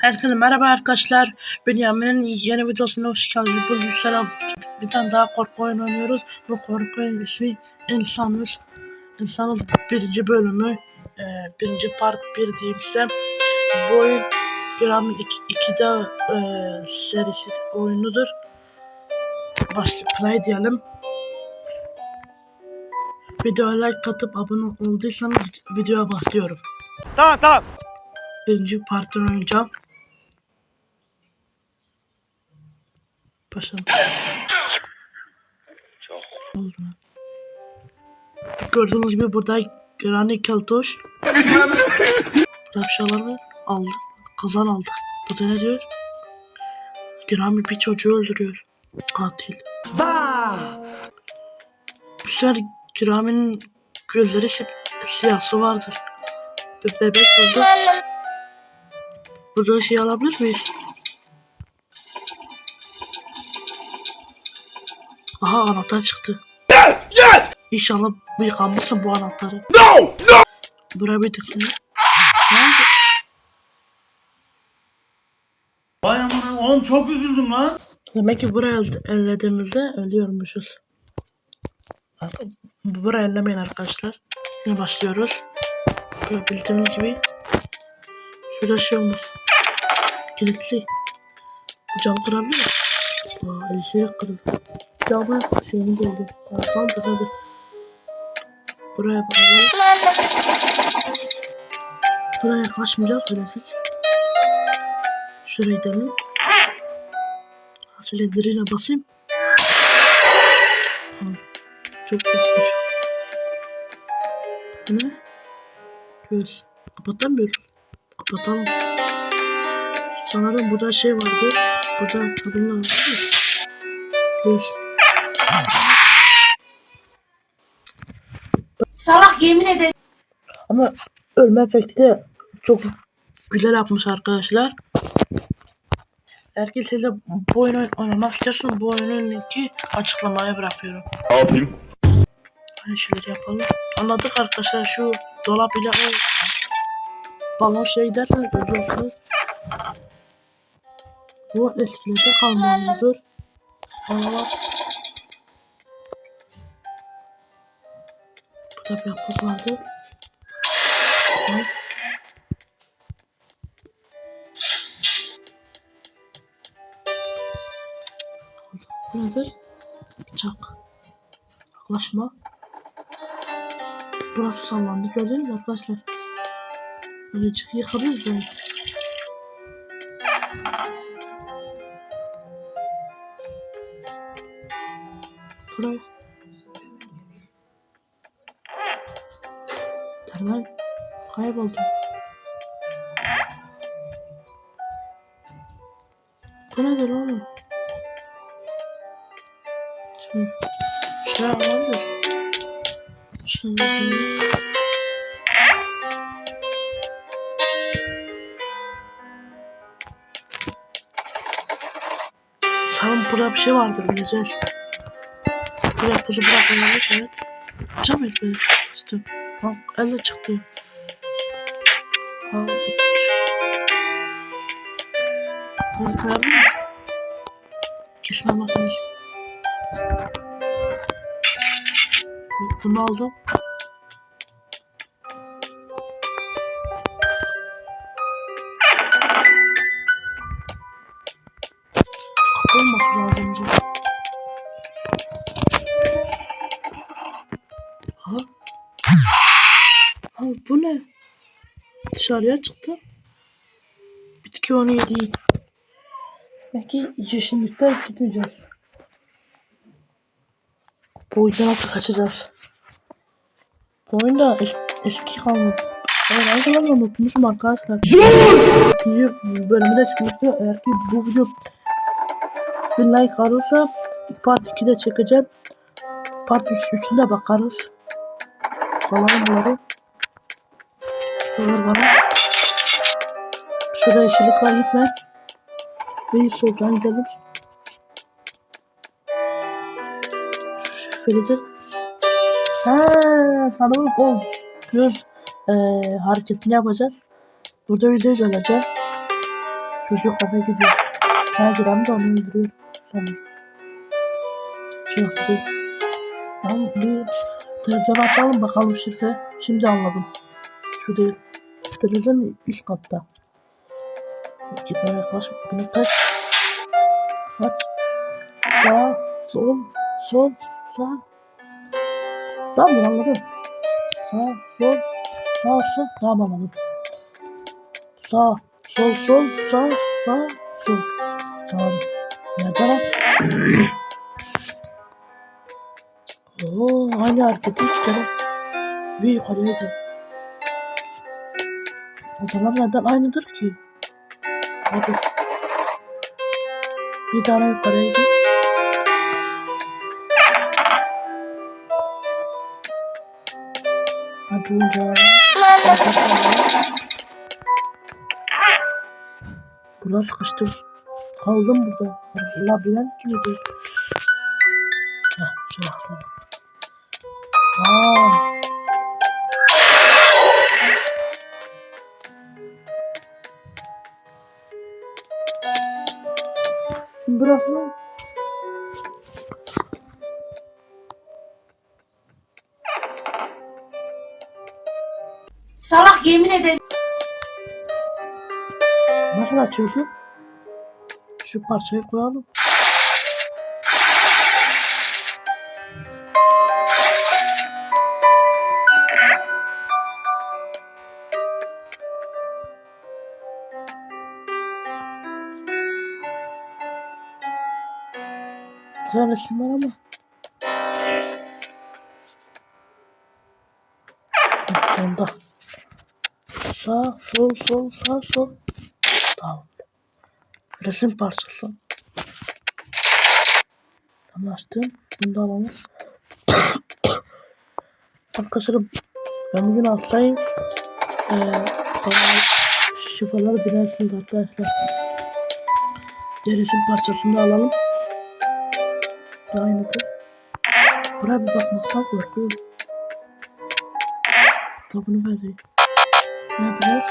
Herkese merhaba arkadaşlar. Bünyamin'in yeni videosuna hoş geldiniz. Bugün sana bir tane daha korku oyunu oynuyoruz. Bu korku oyunun ismi İnsanız. İnsanız birinci bölümü. e, birinci part 1 diyeyim size. Bu oyun Gram'ın 2'de e, serisi oyunudur. Başla play diyelim. Videoya like atıp abone olduysanız videoya başlıyorum. Tamam tamam. Birinci partını oynayacağım. Başladım. Çok. Oldu lan. Gördüğünüz gibi burada Granny Keltoş. Burada bir şeyler var. Aldı. Kazan aldı. Bu da ne diyor? Granny bir çocuğu öldürüyor. Katil. Bu sefer Granny'nin gözleri si siyahsı vardır. Bir bebek oldu. Burada şey alabilir miyiz? Aha anahtar çıktı. Yes! İnşallah bu yıkanmışsın bu anahtarı. No! No! Buraya bir oldu? Vay aman oğlum çok üzüldüm lan. Demek ki buraya el- ellediğimizde ölüyormuşuz. Buraya ellemeyin arkadaşlar. Yine başlıyoruz. Böyle bildiğiniz gibi. Şurada şey olmaz. Kilitli. Bu cam kırabiliyor mu? Aa, elisiyle kırıldı. Camı şeyimiz oldu. Aa, tamam buradadır. Buraya bakalım. Buraya yaklaşmayacağız söyledik. Şuraya gidelim. Silindiriyle basayım. Tamam. Çok. Bu ne? Göz. Kapatamıyorum. Kapatalım. Sanırım burada şey vardı. Burada kadınlar vardı. Göz. Salak yemin ederim. Ama ölme efekti de çok güzel yapmış arkadaşlar. Siz de bu oyunu oynamak isterseniz bu oyunun linki açıklamaya bırakıyorum. Ne yapayım? Hani şöyle yapalım. Anladık arkadaşlar şu dolap ile o balon şey giderseniz ölüyorsunuz. Bu eskilerde kalmalıdır. Allah. Bir yapboz vardı. Bu nedir? Bıçak. Yaklaşma. Burası sallandı gördünüz mü arkadaşlar? Böyle çık yıkabiliriz yani. Şey vardır bileceğiz. Buraya kuzu bırakmamış evet. Cam etmedi. İşte. Bak elle çıktı. Ha, Kuzu koyabilir miyiz? Kesme makinesi. Bunu aldım. Dışarıya çıktı. Bitki onu yedi. Belki yeşillikte gitmeyeceğiz. Bu oyundan artık kaçacağız. Bu oyunda es eski kalmadı. Ben aynı zamanda unutmuşum arkadaşlar. İkinci bölümü de çıkmıştı. Eğer ki bu video bir like alırsa part 2'de çekeceğim. Part 3 3'üne bakarız. Alalım bunları. Bunlar bana. Şurada yeşillik var gitme. İyi soldan gidelim. Şefelidir. Ha, sanırım o göz eee hareketini yapacağız. Burada yüzde yüz öleceğim. Çocuk eve gidiyor. Penceremi de onu öldürüyor. Sanır. Şey yok değil. Ben bir televizyon açalım bakalım şifre. Şimdi anladım. Şu değil. Televizyon üst katta. Gitmeye yaklaş. Bunu kaç. Kaç. Sağ, sol, sol, sağ. Tamam anladım. Sağ, sol, sağ, sol. Tamam anladım. Sağ, sol, sol, sağ, sağ, sol. Tamam. Nerede lan? Oo, aynı hareketi üç kere. Bir yukarıydı. Odalar neden aynıdır ki? Hadi. Bir tane yukarıya gidin. Hadi hocam. Burada sıkıştım. Kaldım burada. Labirent gibidir. Heh, şöyle atlayayım. Burası mı? Salak yemin ederim. Nasıl açıyordu? Şu parçayı koyalım. Güzel resim var ama. Hı, Sonda. Sağ, sol, sol, sağ, sol. Tamam. Resim parçası. Anlaştım. Bunu da alalım. Arkadaşlar ben bugün hastayım. Ee, bana şifaları dilersiniz arkadaşlar. Resim parçasını da alalım. Daha aynıdır. Buraya bir bakmaktan korkuyorum. Kitabını vereyim. Ne yapacağız?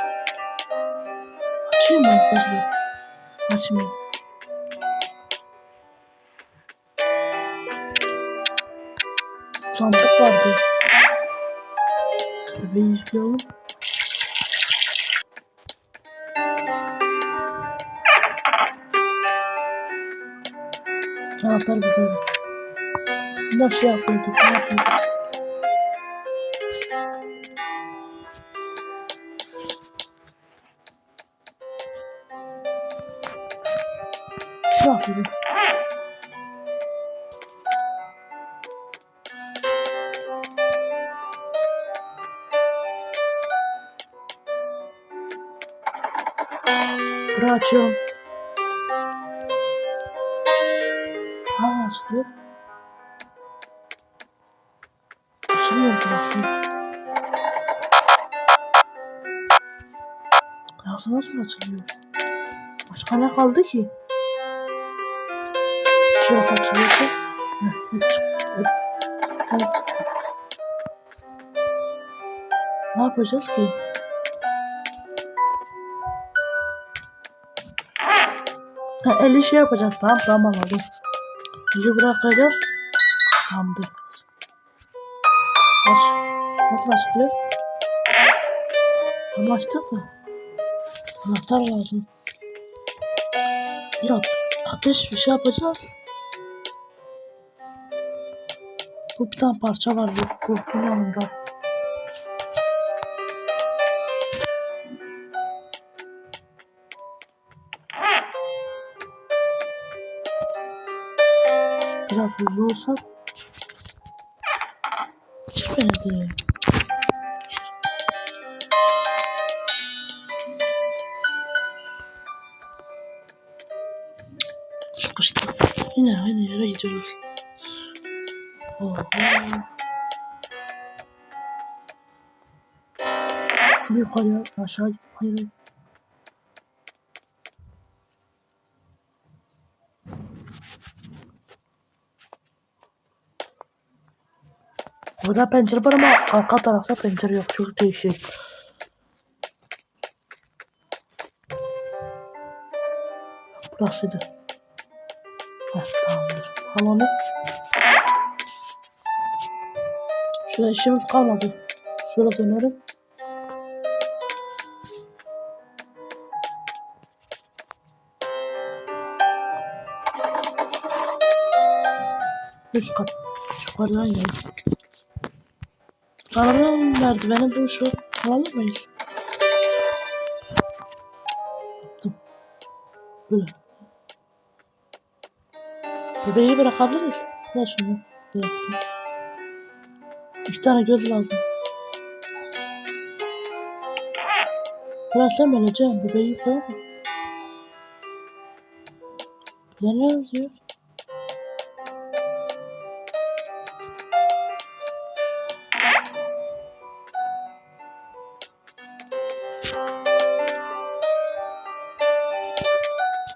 Açayım arkadaşlar? Açmayayım. Sandık vardı. Bebeği yıkayalım. Anahtar güzel. Nasıl şey yapıyorduk? Ne yapıyorduk? Ne yapıyorduk? Burayı açılıyor. Açılmıyor burası. Burası nasıl açılıyor? Başka ne kaldı ki? Şurası açılıyorsa. Heh, hep çıktı. Hep çıktı. Ne yapacağız ki? Ha, eli şey yapacağız. Tamam tamam anladım. Eli bırakacağız. Tamamdır. Aç. Nasıl açılıyor? Tam açtık da. Anahtar lazım. Ate- ateş bir şey yapacağız. Bu bir tane parça var. Bu kurtun hızlı olsak. Çıkmadı. Sıkıştı. Yine aynı yere gidiyoruz. Oho. Yukarıya aşağı. Hayır hayır. Burada pencere var ama arka tarafta pencere yok. Çok değişik. Burasıydı. Heh, tamamdır. Onu. Şurada işimiz kalmadı. Şöyle dönerim. Üst kat. Yukarıdan gel. Yukarıdan merdiveni bu şu. Alalım mıyız? Yaptım. Böyle. Bebeği bırakabiliriz. Ver şunu. Bıraktım. İki tane göz lazım. Bıraksam öleceğim. Bebeği koyamam. Ne yazıyor?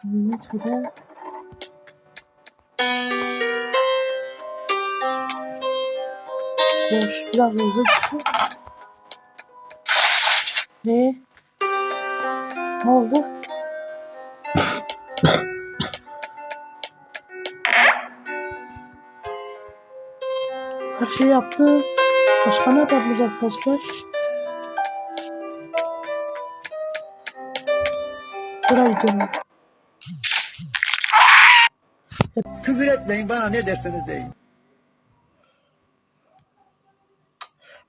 Metrede Boş. Biraz hızlı gitsin. Ne? Ne oldu? Her şeyi yaptım. Başka ne yapabiliriz arkadaşlar? Gidiyorum. Küfür etmeyin bana ne derseniz deyin.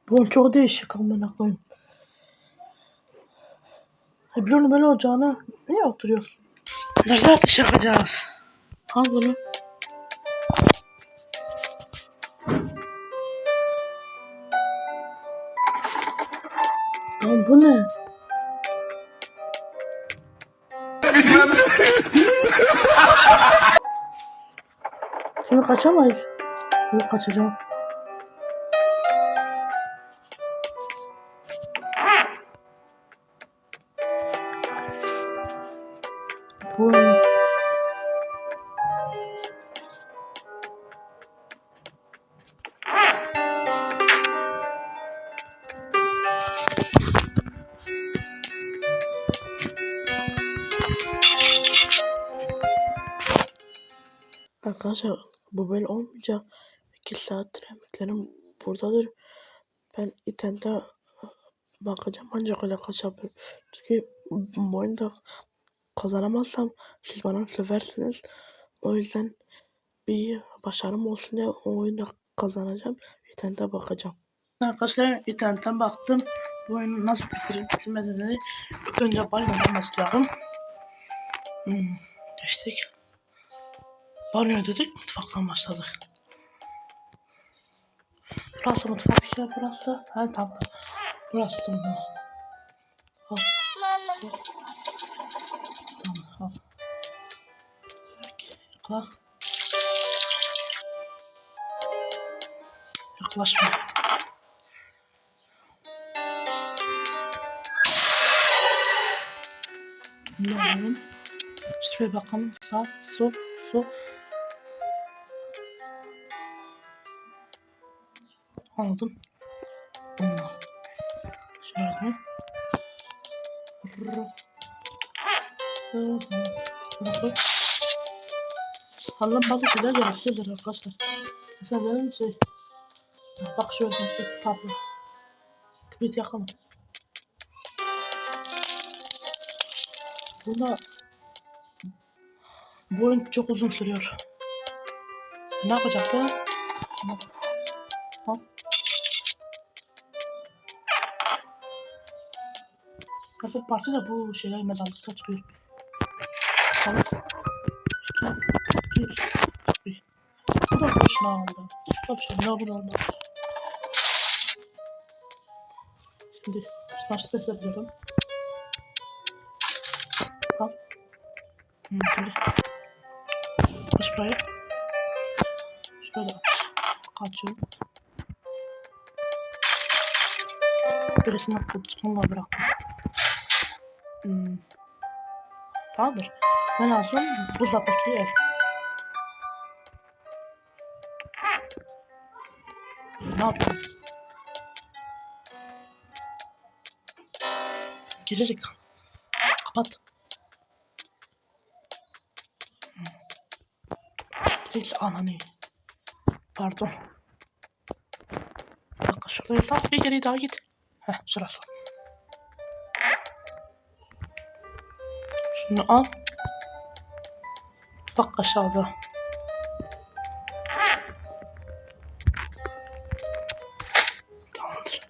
Bu çok değişik amına koyayım. Ha biliyorum böyle olacağını. Niye oturuyorsun? Nerede ateş yakacağız? Al bunu. Lan bu ne? Kaçamayız. Yok kaçacağım. Bu Arkadaşlar bu böyle olmayacak. 2 saattir emeklerim buradadır. Ben internete bakacağım ancak öyle kaçabilirim. Çünkü bu oyunda kazanamazsam siz bana söversiniz. O yüzden bir başarım olsun diye o oyunda kazanacağım. İnternete bakacağım. Arkadaşlar internetten baktım. Bu oyunu nasıl bitirir bitirmediğini önce banyodan lazım. Hmm, geçtik. Banyo dedik mutfaktan başladık. Burası mutfak ise burası. Ha tamam. Burası mı? Al. Tamam al. Yıka. Yaklaşma. Bunu alalım. Şuraya bakalım. Sağ, sol, sol. Aldım. Bundan. Şöyle. Allah'ım bazı şeyler gereksizdir arkadaşlar. Mesela benim şey. Bak şöyle tablo. Kibrit yakalım. Bunda bu oyun çok uzun sürüyor. Ne yapacaktı? Al. Kasıp parça da bu şeyler mezarlıkta çıkıyor. Tamam. Bu da boşuna aldı. Şimdi ne olur olmaz. Şimdi başta yapıyorum. Al. Hmm, şimdi. Aç burayı. Şöyle aç. Kaçıyorum. Birisini kutusunu da bıraktım. Hmm. Tamamdır. Ne lazım? Buzdaki ev. Ne yapalım? Girecek. Kapat. Neyse ananı. Pardon. Dakika şuradayız lan. Bir geri daha git. Heh şurası. Şunu al. Bak aşağıda. Tamamdır.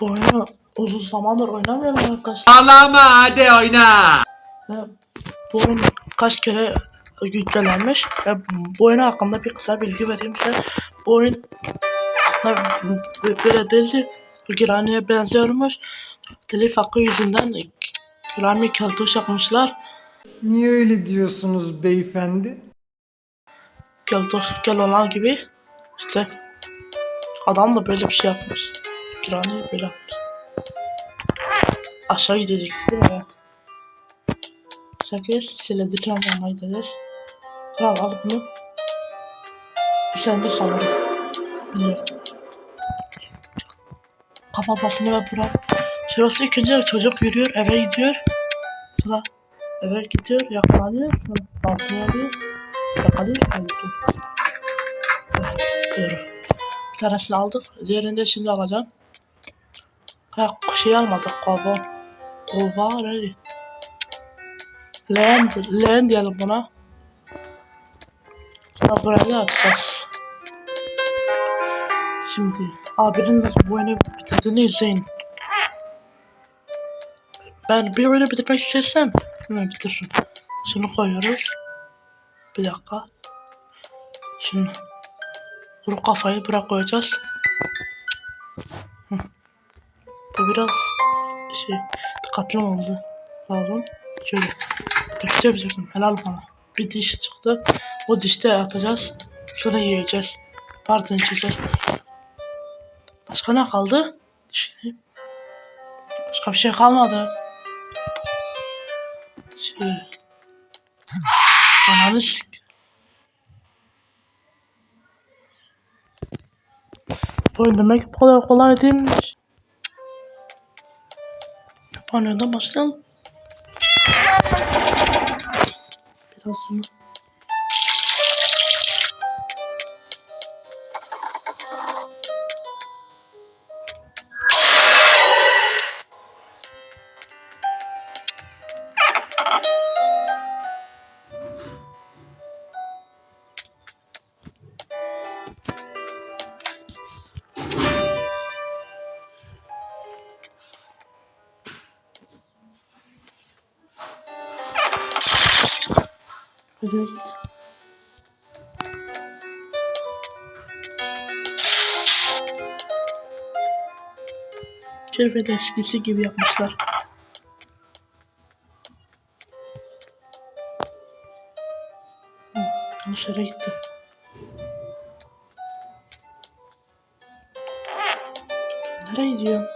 Bu oyunu uzun zamandır oynamıyorum arkadaşlar. Ağlama hadi oyna. Ve bu oyun kaç kere güncellenmiş ve bu oyun hakkında bir kısa bilgi vereyim size. Bu oyun böyle değildi. Girani'ye benziyormuş. Telif hakkı yüzünden Girani keltoş yapmışlar. Niye öyle diyorsunuz beyefendi? Keltoş kel olan gibi işte adam da böyle bir şey yapmış. Girani böyle yapmış. Aşağı gidecek değil mi? Evet. 8 siledireceğim yanına gideceğiz. Kral al bunu. Sendir sanırım. Bilmiyorum. Kafatasını ve bırak. Şurası ilk önce çocuk yürüyor eve gidiyor. Sonra eve gidiyor yakalanıyor. Sonra baltaya alıyor. Yakalıyor kaybediyor. Evet doğru. Bir aldık. Diğerini de şimdi alacağım. Ha şey almadık kova. Kova ne? Leğen, leğen diyelim buna. Sonra burayı açacağız. Şimdi abinin nasıl bu oyunu bitirdiğini izleyin. Ben bir oyunu bitirmek istesem hemen bitiririm. Şunu koyuyoruz. Bir dakika. Şunu. Kuru kafayı bırak koyacağız. Hı. Bu biraz şey dikkatli oldu. Lazım. Şöyle. Dörtte bitirdim. Helal bana. Bir diş çıktı. O dişte atacağız. Sonra yiyeceğiz. Pardon içeceğiz. Başka ne kaldı? Düşüneyim. Başka bir şey kalmadı. Şey. Ananı sik. Oyun demek bu kadar kolay değilmiş. Panelden başlayalım. Biraz bunu. Şerife eskisi gibi yapmışlar. Yanlış yere gitti. Nereye gidiyorum?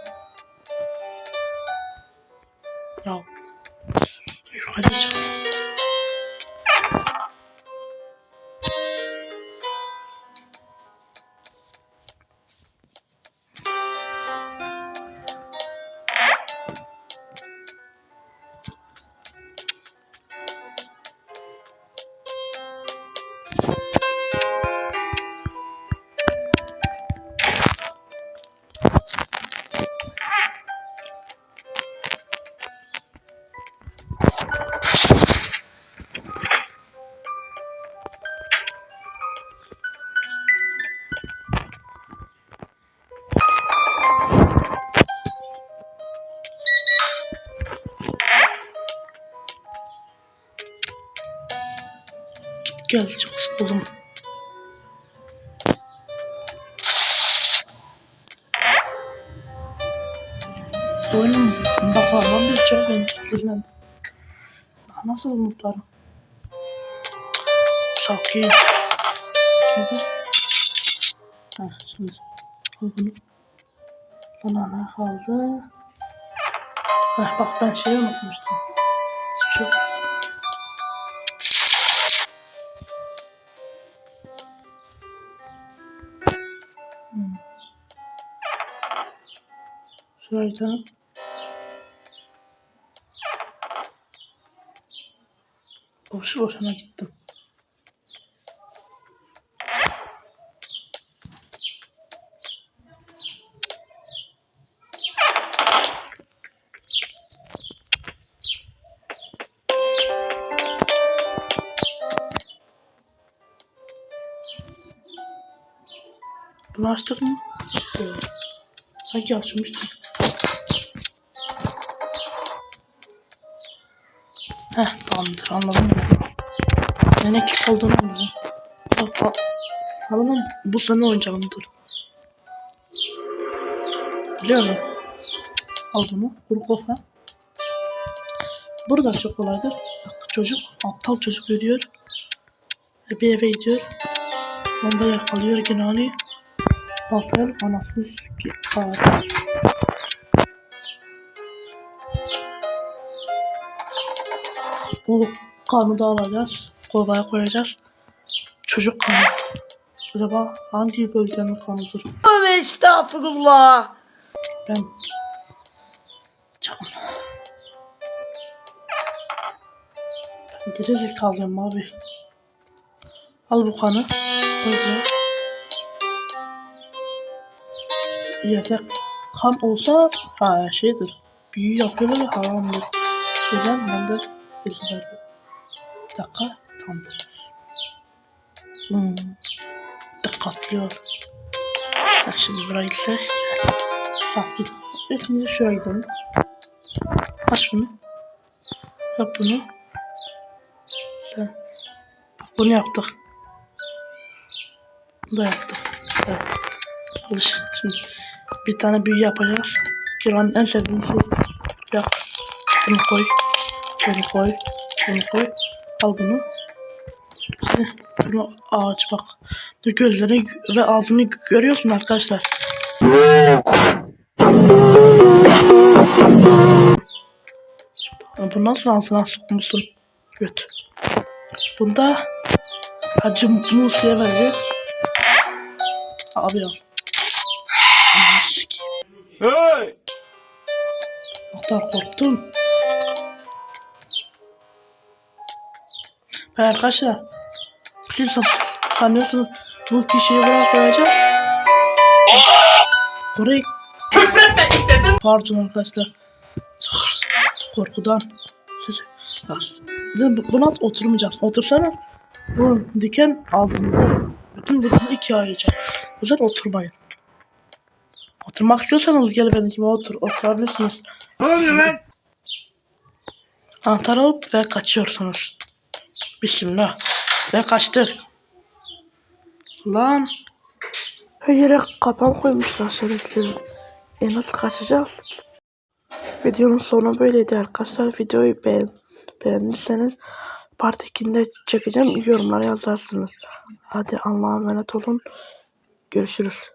Gel çok sıkıldım. Bu oyunun bakalım bir çok. Daha nasıl unutarım? Çok iyi. Hadi. Ha şimdi. Bunu. Bana ne kaldı? Heh, bak ben şeyi unutmuştum. Şu Python. Boşu boşuna gittim. Bunu açtık mı? Evet. Sanki açmıştık. Heh tamamdır anladım. Yani klik olduğunu anladım. Bak. Sanırım bu senin oyuncağındır. Biliyor musun? Al bunu. Kuru kafa. Burada çok kolaydır. Bak çocuk, aptal çocuk görüyor. Ve bir eve gidiyor. Onda yakalıyor gene hani. Baltayla anasını sikiyor. Bu kanı da alacağız. Kovaya koyacağız. Çocuk kanı. Acaba hangi bölgenin kanıdır? Tövbe estağfurullah. Ben Canım. Ben geri zekalıyım abi. Al bu kanı. Koy. Yerde kan olsa ha şeydir. Büyü yapıyorlar ya haramdır. Neden? Ben de izin vermiyorum. Bir dakika. Tamamdır. Hmm. Dikkatli ol. Ha, şimdi buraya gitsek. Sakin. Şimdi şuraya gidelim. Aç bunu. Yap bunu. Bak bunu yaptık. Bunu da yaptık. Evet. Alış. Şimdi bir tane büyü yapacağız. Kiranın en sevdiğim şey. Yap. Bunu koy. Bunu koy. Bunu koy. Al bunu. Bunu ağaç bak. Gözlerini ve ağzını görüyorsun arkadaşlar. Bu nasıl altına sokmuşsun? Göt. Bunda Hacı Muse'ye vereceğiz. Abi ya. Hey! O kadar korktum. Arkadaşlar siz san- sanıyorsunuz bu kişiyi buraya koyacak. Orayı Pardon arkadaşlar. Çok korkudan siz. Bu, nasıl oturmayacağız? Otursana. Bu diken aldığında bütün vücudu ikiye ayıracak. O yüzden oturmayın. Oturmak istiyorsanız gelin benim gibi otur. Oturabilirsiniz. Ne oluyor lan? Anahtarı alıp ve kaçıyorsunuz. Bismillah. Ve kaçtık. Lan. Her yere kapan koymuşlar şerefsiz. E nasıl kaçacağız? Videonun sonu böyleydi arkadaşlar. Videoyu beğen beğendiyseniz part 2'de çekeceğim. Yorumlara yazarsınız. Hadi Allah'a emanet olun. Görüşürüz.